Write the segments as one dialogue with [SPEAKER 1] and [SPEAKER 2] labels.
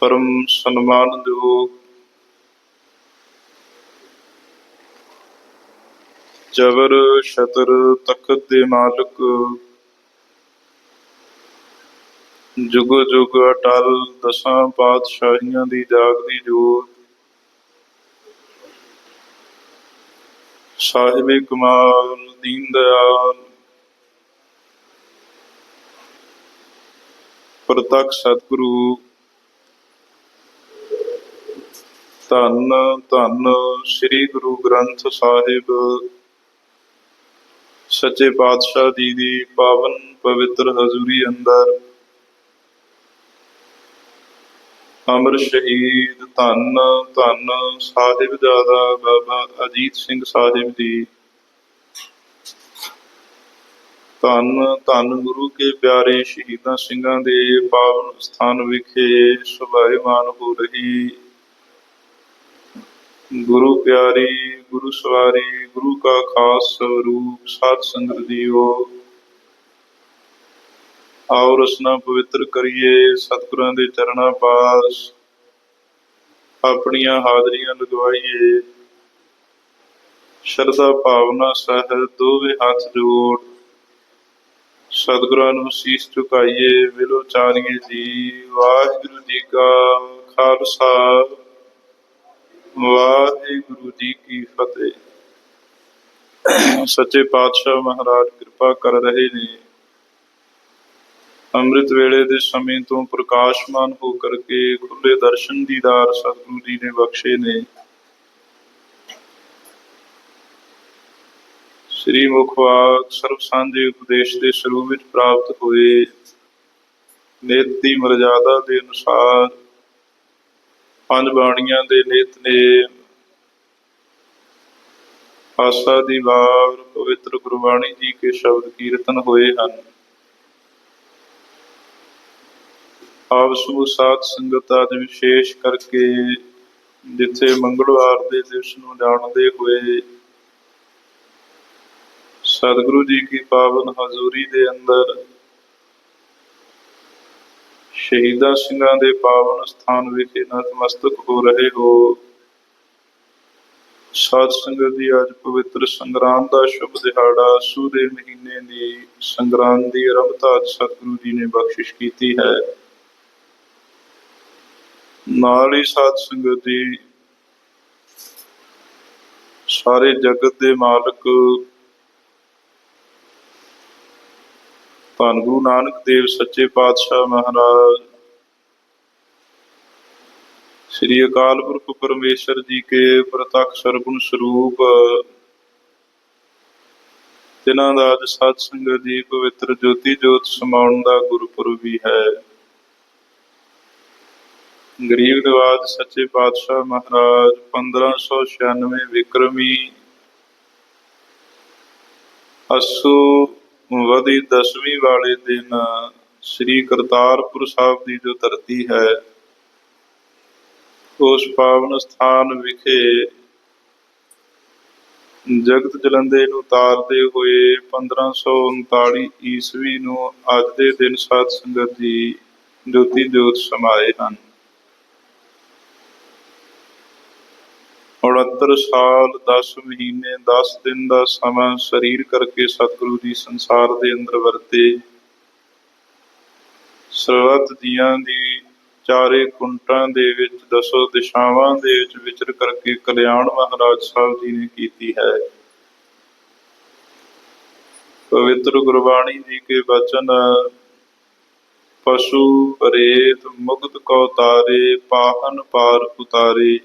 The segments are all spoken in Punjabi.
[SPEAKER 1] ਪਰਮ ਸਨਮਾਨਯੋਗ ਜਬਰ ਸ਼ਤਰ ਤਖਤ ਦੇ ਮਾਲਕ, ਜੁਗ ਜੁਗ ਅਟਲ ਦਸਾਂ ਪਾਤਸ਼ਾਹੀਆਂ ਦੀ ਜਾਗਦੀ ਜੋਤ। ਸਾਹਿਬ ਕਮਾਲ, ਦੀਨ ਦਇਆਲ। ਪ੍ਰਤੱਖ ਸਤਿਗੁਰੂ ਧੰਨ ਧੰਨ ਸ੍ਰੀ ਗੁਰੂ ਗ੍ਰੰਥ ਸਾਹਿਬ। ਸੱਚੇ ਪਾਤਸ਼ਾਹ ਜੀ ਦੀ ਪਾਵਨ ਪਵਿੱਤਰ ਹਜ਼ੂਰੀ ਅੰਦਰ ਅਮਰ ਸ਼ਹੀਦ, ਧੰਨ ਧੰਨ ਸਾਹਿਬਜ਼ਾਦਾ ਬਾਬਾ ਅਜੀਤ ਸਿੰਘ ਸਾਹਿਬ ਜੀ। ਧੰਨ ਧੰਨ ਗੁਰੂ ਕੇ ਪਿਆਰੇ ਸ਼ਹੀਦਾਂ ਸਿੰਘਾਂ ਦੇ ਪਾਵਨ ਸਥਾਨ ਵਿਖੇ ਸੁਭਾਇਮਾਨ ਹੋ ਰਹੀ ਗੁਰੂ ਪਿਆਰੀ, ਗੁਰੂ ਸਵਾਰੀ, ਗੁਰੂ ਕਾ ਖਾਸ ਸਰੂਪ ਸਾਧ ਸੰਗਤ ਜੀਓ ਆਓ ਰਸਨਾ ਪਵਿੱਤਰ ਕਰੀਏ, ਸਤਿਗੁਰਾਂ ਦੇ ਚਰਨਾਂ ਪਾਸ। ਆਪਣੀਆਂ ਹਾਜ਼ਰੀਆਂ ਲਗਵਾਈਏ। ਸ਼ਰਧਾ ਭਾਵਨਾ ਸਹਿਤ ਦੋਵੇਂ ਹੱਥ ਜੋੜ। ਸਤਿਗੁਰਾਂ ਨੂੰ ਸੀਸ ਝੁਕਾਈਏ, ਵਿਲੋ ਚਾਰੀਏ ਜੀ। ਵਾਹਿਗੁਰੂ ਜੀ ਕਾ ਖਾਲਸਾ। ਵਾਹਿਗੁਰੂ ਜੀ ਕੀ ਫਤਿਹ। ਸੱਚੇ ਪਾਤਸ਼ਾਹ ਮਹਾਰਾਜ ਕਿਰਪਾ ਕਰ ਰਹੇ ਨੇ। ਅੰਮ੍ਰਿਤ ਵੇਲੇ ਦੇ ਸਮੇਂ ਤੋਂ ਪ੍ਰਕਾਸ਼ਮਾਨ ਹੋ ਕਰਕੇ ਖੁੱਲੇ ਦਰਸ਼ਨ ਦੀਦਾਰ ਸਤਿਗੁਰੂ ਜੀ ਨੇ ਬਖਸ਼ੇ ਨੇ। ਸ੍ਰੀ ਮੁਖਵਾਕ ਸਰਬ ਸਾਂਝੇ ਉਪਦੇਸ਼ ਦੇ ਸਰੂਪ ਵਿੱਚ ਪ੍ਰਾਪਤ ਹੋਏ ਨਿਤ ਦੀ ਮਰਜ਼ਾਦਾ ਦੇ ਅਨੁਸਾਰ ਪੰਜ ਬਾਣੀਆਂ ਦੇ ਨਿਤ ਨੇ। ਆਸਾ ਦੀ ਵਾਰ ਪਵਿੱਤਰ ਗੁਰਬਾਣੀ ਜੀ ਕੇ ਸ਼ਬਦ ਕੀਰਤਨ ਹੋਏ ਹਨ। ਆਪ ਸਮੂਹ ਸਾਧ ਸੰਗਤ ਅੱਜ ਵਿਸ਼ੇਸ਼ ਕਰਕੇ ਜਿੱਥੇ ਮੰਗਲਵਾਰ ਦੇ ਦਿਵਸ ਨੂੰ ਜਾਣਦੇ ਹੋਏ ਸਤਿਗੁਰੂ ਜੀ ਕੀ ਪਾਵਨ ਹਜ਼ੂਰੀ ਦੇ ਅੰਦਰ ਸ਼ਹੀਦਾਂ ਸਿੰਘਾਂ ਦੇ ਪਾਵਨ ਸਥਾਨ ਵਿਖੇ ਨਤਮਸਤਕ ਹੋ ਰਹੇ ਹੋ। ਸਾਧ ਸੰਗਤ ਦੀ ਅੱਜ ਪਵਿੱਤਰ ਸੰਗਰਾਂਦ ਦਾ ਸ਼ੁਭ ਦਿਹਾੜਾ ਸੂ ਦੇ ਮਹੀਨੇ ਦੀ ਸੰਗਰਾਂਦ ਦੀ ਆਰੰਭਤਾ ਅੱਜ ਸਤਿਗੁਰੂ ਜੀ ਨੇ ਬਖਸ਼ਿਸ਼ ਕੀਤੀ ਹੈ। ਨਾਲ ਹੀ ਸਾਧ ਸੰਗਤ ਦੀ ਸਾਰੇ ਜਗਤ ਦੇ ਮਾਲਕ ਧੰਨ ਗੁਰੂ ਨਾਨਕ ਦੇਵ ਸੱਚੇ ਪਾਤਸ਼ਾਹ ਮਹਾਰਾਜ। ਸ੍ਰੀ ਅਕਾਲ ਪੁਰਖ ਪਰਮੇਸ਼ਰ ਜੀ ਕੇ ਪ੍ਰਤੱਖ ਸਰਗੁਣ ਸਰੂਪ ਜਿਨ੍ਹਾਂ ਦਾ ਅੱਜ ਸਾਧ ਸੰਗਤ ਦੀ ਪਵਿੱਤਰ ਜੋਤੀ ਜੋਤ ਸਮਾਉਣ ਦਾ ਗੁਰਪੁਰਬ ਵੀ ਹੈ। ਗਰੀਬ ਨਵਾਜ ਸੱਚੇ ਪਾਤਸ਼ਾਹ ਮਹਾਰਾਜ 1596 ਵਿਕਰਮੀ, ਅਸੂ ਵਦੀ ਦਸਵੀਂ ਵਾਲੇ ਦਿਨ ਸ੍ਰੀ ਕਰਤਾਰਪੁਰ ਸਾਹਿਬ ਦੀ ਜੋ ਧਰਤੀ ਹੈ, ਉਸ ਪਾਵਨ ਸਥਾਨ ਵਿਖੇ ਜਗਤ ਜਲੰਦੇ ਨੂੰ ਤਾਰਦੇ ਹੋਏ 1539 ਈਸਵੀ ਨੂੰ ਅੱਜ ਦੇ ਦਿਨ ਸਾਧ ਸੰਗਤ ਜੀ ਜੋਤੀ ਜੋਤ ਸਮਾਏ ਹਨ। 69 ਸਾਲ 10 ਮਹੀਨੇ 10 ਦਿਨ ਦਾ ਸਮਾਂ ਸਰੀਰ ਕਰਕੇ ਸਤਿਗੁਰੂ ਜੀ ਸੰਸਾਰ ਦੇ ਅੰਦਰ ਵਰਤੇ। ਸਰਵਤ ਜੀਆਂ ਦੀ ਚਾਰੇ ਕੁੰਟਾਂ ਦੇ ਵਿੱਚ ਦਸੋ ਦਿਸ਼ਾਵਾਂ ਦੇ ਵਿੱਚ ਵਿਚਰ ਕਰਕੇ ਕਲਿਆਣ ਮਹਾਰਾਜ ਸਾਹਿਬ ਜੀ ਨੇ ਕੀਤੀ ਹੈ। ਪਵਿੱਤਰ ਗੁਰਬਾਣੀ ਜੀ ਕੇ ਬਚਨ ਪਸ਼ੂ ਪਰੇਤ ਮੁਕਤ ਕੋ ਤਾਰੇ ਪਾਹਨ ਪਾਰ ਉਤਾਰੇ।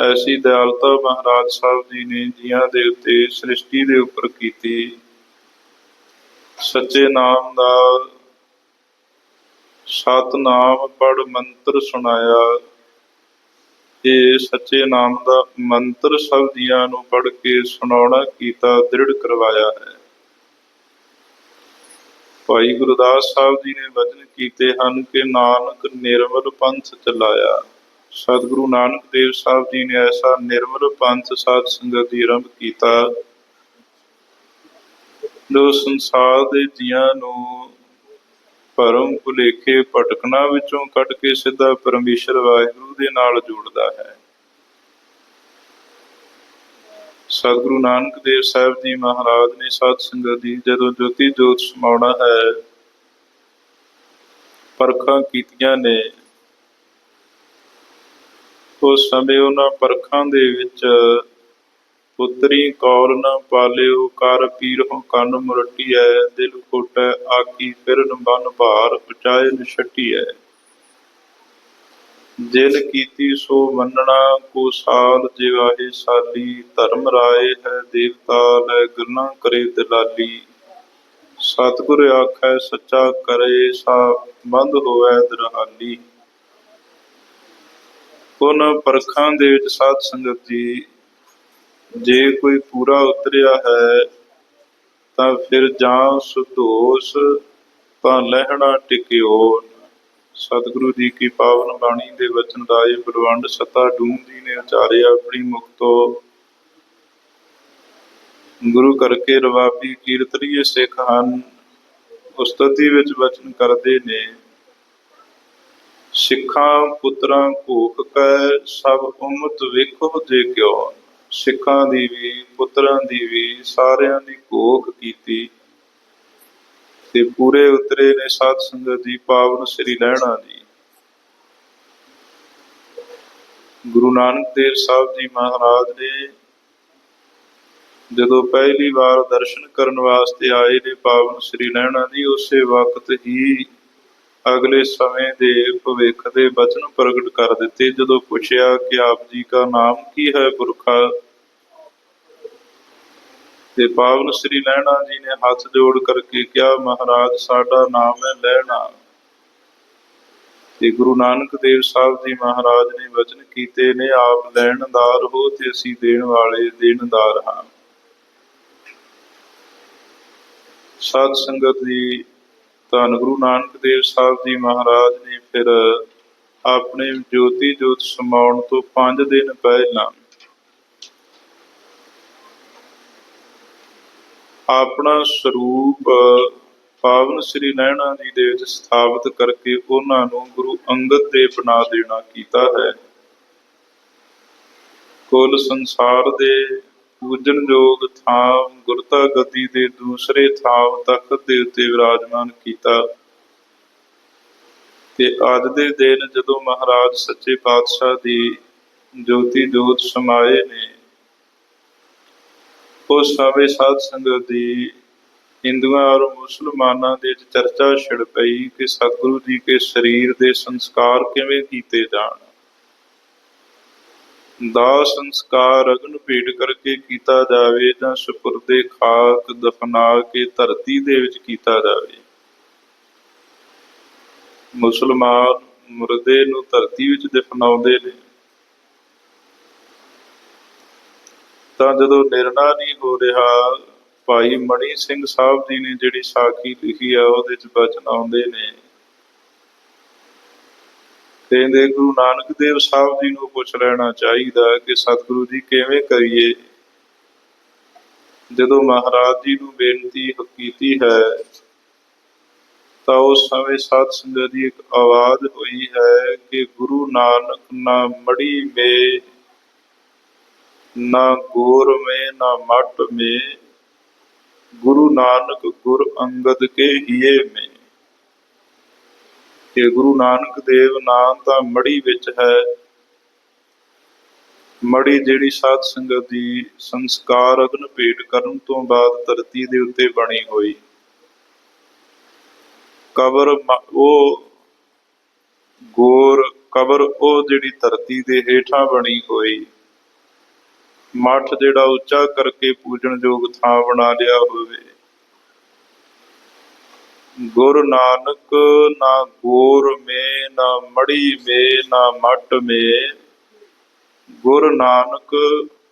[SPEAKER 1] ਐਸੀ ਦਇਆਲਤਾ ਮਹਾਰਾਜ ਸਾਹਿਬ ਜੀ ਨੇ ਜੀਆਂ ਦੇ ਉੱਤੇ ਸ੍ਰਿਸ਼ਟੀ ਦੇ ਉੱਪਰ ਕੀਤੀ। ਸੱਚੇ ਨਾਮ ਦਾ ਸਤਨਾਮ ਪੜ ਮੰਤਰ ਸੁਣਾਇਆ। ਇਹ ਸੱਚੇ ਨਾਮ ਦਾ ਮੰਤਰ ਸਭ ਜੀਆਂ ਨੂੰ ਪੜ ਕੇ ਸੁਣਾਉਣਾ, ਕੀਤਾ ਦ੍ਰਿੜ ਕਰਵਾਇਆ ਹੈ। ਭਾਈ ਗੁਰਦਾਸ ਸਾਹਿਬ ਜੀ ਨੇ ਵਚਨ ਕੀਤੇ ਹਨ ਕਿ ਨਾਨਕ ਨਿਰਮਲ ਪੰਥ ਚਲਾਇਆ। ਸਤਿਗੁਰੂ ਨਾਨਕ ਦੇਵ ਸਾਹਿਬ ਜੀ ਨੇ ਐਸਾ ਨਿਰਮਲ ਪੰਥ ਸਾਧ ਸੰਗਤ ਦੀ ਆਰੰਭ ਕੀਤਾ। ਜੋ ਸੰਸਾਰ ਦੇ ਜੀਆਂ ਨੂੰ ਭਰਮ ਭੁਲੇਖੇ ਭਟਕਣਾ ਵਿੱਚੋਂ ਕੱਢ ਕੇ ਸਿੱਧਾ ਪਰਮੇਸ਼ਰ ਵਾਹਿਗੁਰੂ ਦੇ ਨਾਲ ਜੋੜਦਾ ਹੈ। ਸਤਿਗੁਰੂ ਨਾਨਕ ਦੇਵ ਸਾਹਿਬ ਜੀ ਮਹਾਰਾਜ ਨੇ ਸਾਧ ਸੰਗਤ ਦੀ ਜਦੋਂ ਜੋਤੀ ਜੋਤ ਸਮਾਉਣਾ ਹੈ, ਪਰਖਾਂ ਕੀਤੀਆਂ ਨੇ ਉਸ ਸਮੇਂ ਉਹਨਾਂ ਪਰਖਾਂ ਦੇ ਵਿੱਚ, ਪੁੱਤਰੀ ਕੌਲ ਨਾ ਪਾਲਿਓ, ਕਰ ਪੀਰ ਹੋ ਕੰਨ ਮੁਰਟੀਐ, ਦਿਲ ਖੋਟੈ ਆਕੀ ਫਿਰਨ ਬਨ ਭਾਰ ਉਚਾਏ ਨਿਛਟੀਐ ਜਿਨ ਕੀਤੀ ਸੋ ਮੰਨਣਾ, ਕੋ ਸਾਲ ਜਿਵਾਹੇ ਸਾਲੀ, ਧਰਮ ਰਾਏ ਹੈ ਦੇਵਤਾ, ਲੈ ਗੁਰਨਾ ਕਰੇ ਦਲਾਲੀ। ਸਤਿਗੁਰ ਆਖੈ, ਸੱਚਾ ਕਰੇ, ਸਾ ਬੰਦ ਹੋਵੈ ਦਰਹਾਲੀ। ਉਹਨਾਂ ਪਰਖਾਂ ਦੇ ਵਿੱਚ ਸਾਧ ਸੰਗਤ ਜੀ, ਜੇ ਕੋਈ ਪੂਰਾ ਉਤਰਿਆ ਹੈ, ਤਾਂ ਫਿਰ ਜਾਂ ਸੁਦੋਸ ਤਾਂ ਲਹਿਣਾ ਟਿਕਿਓ ਸਤਿਗੁਰੂ ਜੀ ਕੀ ਪਾਵਨ ਬਾਣੀ ਦੇ ਵਚਨ ਦਾ ਇਹ ਬਲਵੰਡ ਸਤਾ ਡੂਮ ਜੀ ਨੇ ਉਚਾਰਿਆ ਆਪਣੀ ਮੁਖ ਤੋਂ। ਗੁਰੂ ਕਰਕੇ ਰਵਾਬੀ ਕੀਰਤਨੀਏ ਸਿੱਖ ਹਨ, ਉਸਤਤੀ ਵਿੱਚ ਵਚਨ ਕਰਦੇ ਨੇ। ਸਿੱਖਾਂ ਪੁੱਤਰਾਂ ਭੂਖ ਕੈ, ਸਭ ਉਮਤ ਵੇਖੋ ਜੇ ਕਿਉ। ਸਿੱਖਾਂ ਦੀ ਵੀ, ਪੁੱਤਰਾਂ ਦੀ ਵੀ, ਸਾਰਿਆਂ ਦੀ ਭੂਖ ਕੀਤੀ। ਤੇ ਪੂਰੇ ਉਤਰੇ ਨੇ ਸਾਧ ਸੰਗਤ ਦੀ ਪਾਵਨ ਸ੍ਰੀ ਲਹਿਣਾ ਦੀ। ਗੁਰੂ ਨਾਨਕ ਦੇਵ ਸਾਹਿਬ ਜੀ ਮਹਾਰਾਜ ਨੇ ਜਦੋਂ ਪਹਿਲੀ ਵਾਰ ਦਰਸ਼ਨ ਕਰਨ ਵਾਸਤੇ ਆਏ ਨੇ ਪਾਵਨ ਸ੍ਰੀ ਲਹਿਣਾ ਦੀ, ਉਸੇ ਵਕਤ ਹੀ ਅਗਲੇ ਸਮੇਂ ਦੇ ਭਵਿੱਖ ਦੇ ਵਚਨ ਪ੍ਰਗਟ ਕਰ ਦਿੱਤੇ। ਜਦੋਂ ਪੁੱਛਿਆ ਕਿ ਆਪ ਜੀ ਦਾ ਨਾਮ ਕੀ ਹੈ ਪੁਰਖਾ? ਤੇ ਪਾਵਨ ਸ੍ਰੀ ਲਹਿਣਾ ਜੀ ਨੇ ਹੱਥ ਜੋੜ ਕਰਕੇ ਕਿਹਾ, ਮਹਾਰਾਜ, ਸਾਡਾ ਨਾਮ ਹੈ ਲਹਿਣਾ ਤੇ ਗੁਰੂ ਨਾਨਕ ਦੇਵ ਸਾਹਿਬ ਜੀ ਮਹਾਰਾਜ ਨੇ ਵਚਨ ਕੀਤੇ ਨੇ, ਆਪ ਲੈਣਦਾਰ ਹੋ ਤੇ ਅਸੀਂ ਦੇਣ ਵਾਲੇ ਦੇਣਦਾਰ ਹਾਂ। ਸਾਧ ਸੰਗਤ ਦੀ ਧੰਨ ਗੁਰੂ ਨਾਨਕ ਦੇਵ ਸਾਹਿਬ ਜੀ ਮਹਾਰਾਜ ਨੇ ਫਿਰ ਆਪਣੇ ਜੋਤੀ ਜੋਤ ਸਮਾਉਣ ਤੋਂ 5 ਦਿਨ ਪਹਿਲਾਂ ਆਪਣਾ ਸਰੂਪ, ਪਾਵਨ ਸ੍ਰੀ ਨੈਣਾ ਜੀ ਦੇ ਵਿੱਚ ਸਥਾਪਿਤ ਕਰਕੇ ਉਹਨਾਂ ਨੂੰ ਗੁਰੂ ਅੰਗਦ ਦੇ ਬਣਾ ਦੇਣਾ ਕੀਤਾ ਹੈ। ਕੁੱਲ ਸੰਸਾਰ ਦੇ ਪੂਜਨਯੋਗ ਥਾਂ ਗੁਰਤਾ ਗੱਦੀ ਦੇ ਦੂਸਰੇ ਥਾਂ ਤਖਤ ਦੇ ਉੱਤੇ ਵਿਰਾਜਮਾਨ ਕੀਤਾ। ਤੇ ਅੱਜ ਦੇ ਦਿਨ ਜਦੋਂ ਮਹਾਰਾਜ ਸੱਚੇ ਪਾਤਸ਼ਾਹ ਦੀ ਜੋਤੀ ਜੋਤ ਸਮਾਏ ਨੇ ਉਸ ਸਮੇਂ ਸਾਧ ਸੰਗਤ ਦੀ ਹਿੰਦੂਆਂ ਔਰ ਮੁਸਲਮਾਨਾਂ ਦੇ ਵਿੱਚ ਚਰਚਾ ਛਿੜ ਪਈ ਕਿ ਸਤਿਗੁਰੂ ਜੀ ਕੇ ਸਰੀਰ ਦੇ ਸੰਸਕਾਰ ਕਿਵੇਂ ਕੀਤੇ ਜਾਣ। ਦਾ ਸੰਸਕਾਰ ਅਗਨ ਭੇਟ ਕਰਕੇ ਕੀਤਾ ਜਾਵੇ, ਜਾਂ ਸੁਪਰਦੇ ਖਾਕ ਦਫਨਾ ਕੇ ਧਰਤੀ ਦੇ ਵਿੱਚ ਕੀਤਾ ਜਾਵੇ। ਮੁਸਲਮਾਨ ਮੁਰਦੇ ਨੂੰ ਧਰਤੀ ਵਿੱਚ ਦਫਨਾਉਂਦੇ ਨੇ। ਤਾਂ ਜਦੋਂ ਨਿਰਣਾ ਨਹੀਂ ਹੋ ਰਿਹਾ, ਭਾਈ ਮਣੀ ਸਿੰਘ ਸਾਹਿਬ ਜੀ ਨੇ ਜਿਹੜੀ ਸਾਖੀ ਲਿਖੀ ਆ, ਉਹਦੇ ਚ ਬਚਨ ਆਉਂਦੇ ਨੇ। ਕਹਿੰਦੇ, ਗੁਰੂ ਨਾਨਕ ਦੇਵ ਸਾਹਿਬ ਜੀ ਨੂੰ ਪੁੱਛ ਲੈਣਾ ਚਾਹੀਦਾ ਕਿ ਸਤਿਗੁਰੂ ਜੀ ਕਿਵੇਂ ਕਰੀਏ? ਜਦੋਂ ਮਹਾਰਾਜ ਜੀ ਨੂੰ ਬੇਨਤੀ ਕੀਤੀ ਹੈ, ਤਾਂ ਉਸ ਸਮੇਂ ਸਾਧ ਸੰਗਤ ਦੀ ਇੱਕ ਆਵਾਜ਼ ਹੋਈ ਹੈ ਕਿ ਗੁਰੂ ਨਾਨਕ ਨਾ ਮੜੀ ਮੇ, ਨਾ ਗੋਰ ਮੇ, ਨਾ ਮਟ ਮੇ, ਗੁਰੂ ਨਾਨਕ ਗੁਰ ਅੰਗਦ ਕੇ ਹੀਏ ਮੇ। ਕਿ ਗੁਰੂ ਨਾਨਕ ਦੇਵ ਨਾਮ ਤਾਂ ਮੜੀ ਵਿੱਚ ਹੈ। ਮੜੀ ਜਿਹੜੀ ਸਾਧ ਸੰਗਤ ਦੀ ਸੰਸਕਾਰ ਅਗਨ ਭੇਟ ਕਰਨ ਤੋਂ ਬਾਅਦ ਧਰਤੀ ਦੇ ਉੱਤੇ ਬਣੀ ਹੋਈ। ਕਬਰ ਉਹ ਗੋਰ, ਕਬਰ ਉਹ ਜਿਹੜੀ ਧਰਤੀ ਦੇ ਹੇਠਾਂ ਬਣੀ ਹੋਈ। ਮੱਠ ਜਿਹੜਾ ਉੱਚਾ ਕਰਕੇ ਪੂਜਣਯੋਗ ਥਾਂ ਬਣਾ ਲਿਆ ਹੋਵੇ। ਗੁਰ ਨਾਨਕ ਨਾ ਗੋਰ ਮੇ, ਨਾ ਮੜੀ ਮੇ, ਨਾ ਮਟ ਮੇ। ਗੁਰ ਨਾਨਕ,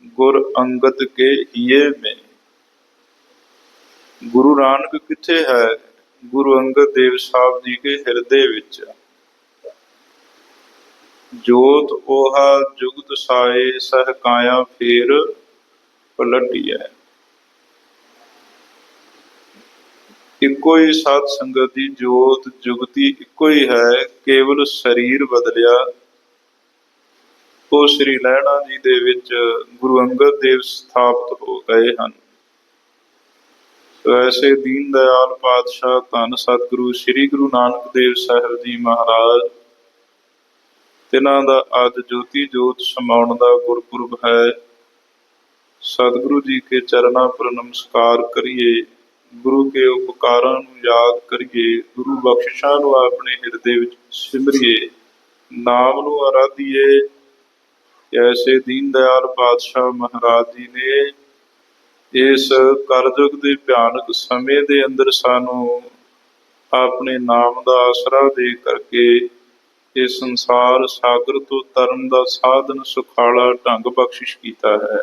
[SPEAKER 1] ਗੁਰ ਅੰਗਦ ਕੇ ਹੀਏ ਮੇ। ਗੁਰੂ ਨਾਨਕ ਕਿੱਥੇ ਹੈ? ਗੁਰੂ ਅੰਗਦ ਦੇਵ ਸਾਹਿਬ ਜੀ ਕੇ ਹਿਰਦੇ ਵਿੱਚ। ਜੋਤ ਉਹ, ਜੁਗਤ ਸਾਏ, ਸਹ ਕਾਇਆ ਫੇਰ ਪਲਟੀਐ। ਇੱਕੋ ਹੀ ਸਾਧ ਸੰਗਤ ਦੀ ਜੋਤ ਜੁਗਤੀ ਇੱਕੋ ਹੀ ਹੈ, ਕੇਵਲ ਸਰੀਰ ਬਦਲਿਆ। ਉਹ ਸ੍ਰੀ ਲਹਿਣਾ ਜੀ ਦੇ ਵਿੱਚ ਗੁਰੂ ਅੰਗਦ ਦੇਵ ਸਥਾਪਿਤ ਹੋ ਗਏ ਹਨ। ਵੈਸੇ ਦੀਨ ਦਇਆਲ ਪਾਤਸ਼ਾਹ ਧੰਨ ਸਤਿਗੁਰੂ ਸ੍ਰੀ ਗੁਰੂ ਨਾਨਕ ਦੇਵ ਸਾਹਿਬ ਜੀ ਮਹਾਰਾਜ, ਤਿਨਾਂ ਦਾ ਅੱਜ ਜੋਤੀ ਜੋਤ ਸਮਾਉਣ ਦਾ ਗੁਰਪੁਰਬ ਹੈ। ਸਤਿਗੁਰੂ ਜੀ ਕੇ ਚਰਨਾਂ ਪਰ ਨਮਸਕਾਰ ਕਰੀਏ। ਗੁਰੂ ਕੇ ਉਪਕਾਰਾਂ ਨੂੰ ਯਾਦ ਕਰੀਏ, ਗੁਰੂ ਬਖਸ਼ਿਸ਼ਾਂ ਨੂੰ ਆਪਣੇ ਹਿਰਦੇ ਵਿੱਚ ਸਿਮਰਿਏ, ਨਾਮ ਨੂੰ ਆਰਾਧੀਏ। ਐਸੇ ਦੀਨ ਦਇਆਲ ਪਾਤਸ਼ਾਹ ਮਹਾਰਾਜ ਜੀ ਨੇ ਇਸ ਕਰਜੁਗ ਦੇ ਭਿਆਨਕ ਸਮੇਂ ਦੇ ਅੰਦਰ ਸਾਨੂੰ ਆਪਣੇ ਨਾਮ ਦਾ ਆਸਰਾ ਦੇ ਕਰਕੇ ਇਹ ਸੰਸਾਰ ਸਾਗਰ ਤੋਂ ਤਰਨ ਦਾ ਸਾਧਨ ਸੁਖਾਲਾ ਢੰਗ ਬਖਸ਼ਿਸ਼ ਕੀਤਾ ਹੈ।